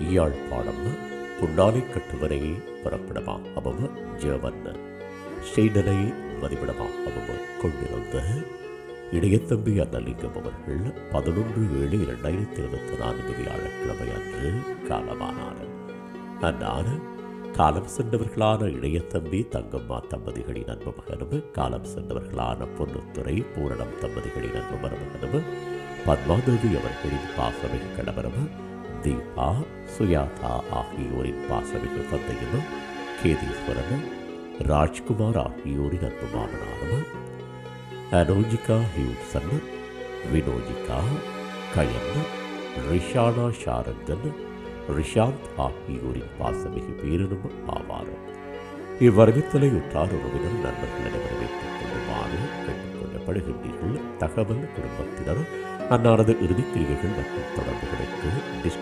யாழ்ப்பாணம் புன்னாலை கட்டுவரை புறப்படமாகவும் ஜெர்மன் ஸ்டெய்டனை வதிவிடமாகவும் கொண்டிருந்த இடையத்தம்பி அன்னலிங்கம் அவர்கள் பதினொன்று ஏழு இரண்டாயிரத்தி இருபத்தி நான்கு வியாழக்கிழமை அன்று காலமானார். அன்னார் காலம் சென்றவர்களான இளையத்தம்பி தங்கம்மா தம்பதிகளின் அன்பு மகனும் காலம் சென்றவர்களான பொன்னுத்துறை பூரணம் தம்பதிகளின் அன்பு மருமகனும் பத்மாதேவி அவர்களின் பாசமிகு கணவரும் தீபா சுயாதா ஆகியோரின் பாசமிகு தந்தையிலும் கேதீஸ்வரனும் ராஜ்குமார் ஆகியோரின் அன்பு மாமனாரும் அனோஜிகா ஹியூசன் வினோஜிகா கயன் ரிஷானா ஷாரங்கன் ரிஷாந்த் ஆகியோரின் பாசமிகு வீரனும் ஆவார். இவ்வரவித்தலை உற்றார் உறவினர் நண்பர்களிடம் வரவேற்றுக் கொள்ளுமாறு கேட்டுக்கொள்ளப்படுகின்றீர்கள் தகவல் குடும்பத்தினர் அன்னாரது இறுதிக்கிரிகைகள் மற்றும் தொடர்புகள்